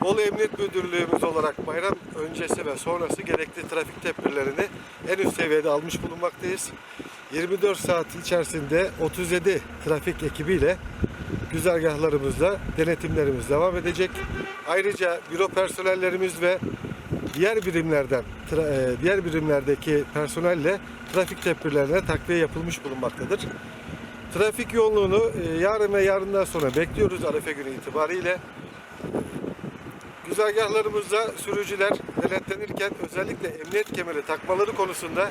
Bolu Emniyet Müdürlüğümüz olarak bayram öncesi ve sonrası gerekli trafik tedbirlerini en üst seviyede almış bulunmaktayız. 24 saat içerisinde 37 trafik ekibiyle güzergahlarımızda denetimlerimiz devam edecek. Ayrıca büro personellerimiz ve diğer birimlerden e, diğer birimlerdeki personelle trafik tedbirlerine takviye yapılmış bulunmaktadır. Trafik yoğunluğunu e, yarın ve yarından sonra bekliyoruz Arefe günü itibariyle. Güzergahlarımızda sürücüler denetlenirken özellikle emniyet kemeri takmaları konusunda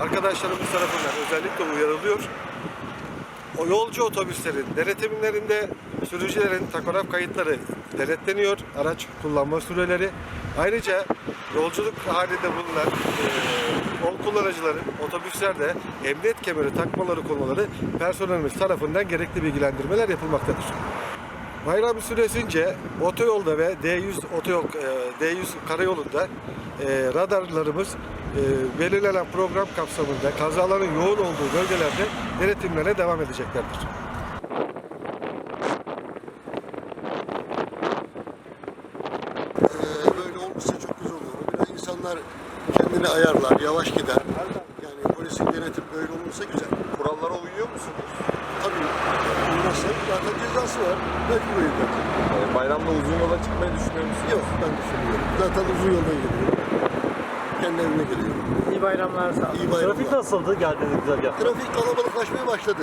arkadaşlarımız tarafından özellikle uyarılıyor. O yolcu otobüslerin denetimlerinde sürücülerin takograf kayıtları denetleniyor, araç kullanma süreleri. Ayrıca yolculuk halinde bulunan e, yol kullanıcıların otobüslerde emniyet kemeri takmaları konuları personelimiz tarafından gerekli bilgilendirmeler yapılmaktadır. Bayram süresince otoyolda ve D100 otoyol e, D100 karayolunda e, radarlarımız e, belirlenen program kapsamında kazaların yoğun olduğu bölgelerde denetimlerine devam edeceklerdir. Böyle olmuşsa çok güzel olur. İnsanlar kendini ayarlar, yavaş gider. Yani polisin denetim böyle olursa güzel. Kurallara uyuyor musunuz? Tabii uymazsak zaten cezası var. Belki uyuyacak. Ee, Bayramda uzun yola çıkmayı düşünüyor musunuz? Yok ben düşünmüyorum. Zaten uzun yoldan geliyorum. Kendi evime geliyorum. İyi bayramlar sağ olun. İyi bayramlar. Trafik nasıldı geldiğiniz güzergah? Trafik kalabalıklaşmaya başladı.